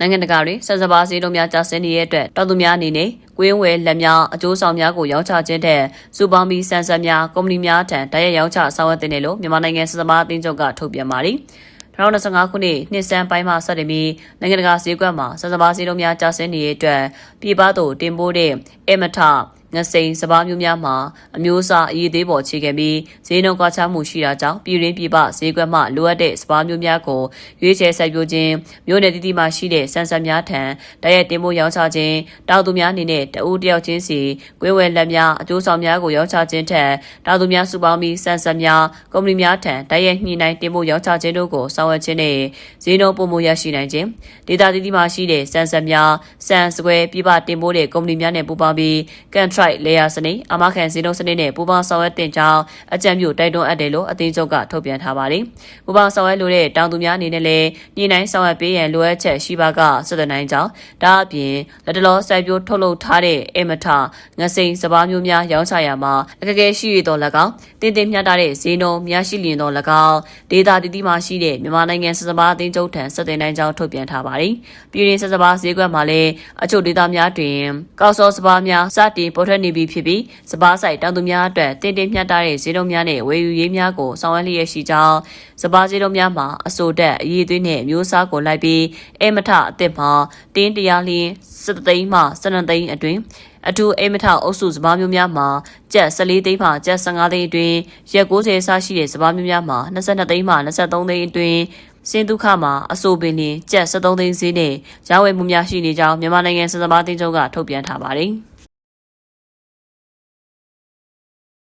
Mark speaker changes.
Speaker 1: နိုင်ငံတကာတွင်ဆက်စပါးစည်းလုံးများကြာဆင်းနေတဲ့အတွက်တောက်သူများအနေနဲ့ကွင်းဝယ်လက်များအကျိုးဆောင်များကိုရောင်းချခြင်းတဲ့စူပေါင်းပြီးဆန်ဆက်များကုမ္ပဏီများထံတိုက်ရိုက်ရောင်းချဆောင်ရွက်တဲ့လို့မြန်မာနိုင်ငံဆက်စပါးအသင်းချုပ်ကထုတ်ပြန်ပါတယ်2025ခုနှစ်နှစ်စန်းပိုင်းမှာစတင်ပြီးနိုင်ငံတကာစည်းကွက်မှာဆက်စပါးစည်းလုံးများကြာဆင်းနေတဲ့အတွက်ပြည်ပသို့တင်ပို့တဲ့အမထ ငစိန်စပားမျိုးများမှာအမျိုးအစားအရေးသေးပေါ်ခြေခံပြီးဈေးနှုန်းကွာခြားမှုရှိတာကြောင့်ပြည်ရင်းပြည်ပဈေးကွက်မှလိုအပ်တဲ့စပားမျိုးများကိုရွေးချယ်စိုက်ပျိုးခြင်းမျိုးနယ်တည်တည်မှရှိတဲ့ဆန်ဆက်များထံတရက်တင်ဖို့ရောင်းချခြင်းတောက်သူများအနေနဲ့တအူးတယောက်ချင်းစီကွေးဝဲလက်များအကျိုးဆောင်များကိုရောင်းချခြင်းထက်တောက်သူများစုပေါင်းပြီးဆန်ဆက်များကုမ္ပဏီများထံတရက်ညှိနှိုင်းတင်ဖို့ရောင်းချခြင်းတို့ကိုဆောင်ရွက်ခြင်းနဲ့ဈေးနှုန်းပုံမရရှိနိုင်ခြင်းဒေတာတည်တည်မှရှိတဲ့ဆန်ဆက်များဆန်စကွဲပြည်ပတင်ပို့တဲ့ကုမ္ပဏီများနဲ့ပူးပေါင်းပြီး contract layer စနစ်အမခံစည်းလုံးစနစ်နဲ့ပူးပေါင်းဆောင်ရွက်တင်ကြောင်းအကြံပြုတိုက်တွန်းအပ်တယ်လို့အသင်းချုပ်ကထုတ်ပြန်ထားပါတယ်။ပူးပေါင်းဆောင်ရွက်လိုတဲ့တောင်သူများအနေနဲ့လည်းညှိနှိုင်းဆောင်ရွက်ပေးရန်လိုအပ်ချက်ရှိပါကစစ်တနိုင်ကြောင်းဒါအပြင်လက်တလောစိုက်ပျိုးထုတ်လုပ်ထားတဲ့အမထငစိန်စပားမျိုးများရောင်းချရာမှာအကကဲရှိရတော့၎င်းတင်းတင်းမျှတတဲ့ဈေးနှုန်းများရှိလျင်တော့၎င်းဒေတာတည်တည်မှရှိတဲ့မြန်မာနိုင်ငံစစပားအသင်းချုပ်ထံစစ်တင်နိုင်ကြောင်းထုတ်ပြန်ထားပါတယ်။ပြည်ရင်းစစပားဈေးကွက်မှာလည်းအချို့ဒေတာများတွင်ကောက်စောစပားများစတင်ပေါ်ထွက်နေပြီဖြစ်ပြီးစပားဆိုင်တောင်သူများအတွက်တင်တင်မျှတတဲ့ဈေးနှုန်းများနဲ့ဝယ်ယူရေးများကိုဆောင်ရွက်လျက်ရှိကြောင်းစပားဈေးနှုန်းများမှာအဆိုတက်အရေးသွေးနဲ့အမျိုးအစားကိုလိုက်ပြီးအဲမထအစ်စ်မှာတင်းတရားလျင်း7သိန်းမှ12သိန်းအတွင်းအထူးအိမ်မထအုပ်စုစပားမျိုးများမှာကျပ်14သိန်းမှကျပ်15သိန်းအတွင်းရက်60ဆရှိတဲ့စပားမျိုးများမှာ22သိန်းမှ23သိန်းအတွင်းစင်ဒုခမှာအဆိုပင်နေကျပ်73သိန်းဈေးနဲ့ရောင်းဝယ်မှုများရှိနေကြောင်းမြန်မာနိုင်ငံစစပါးတင်ချုပ်ကထုတ်ပြန်ထားပါတယ်။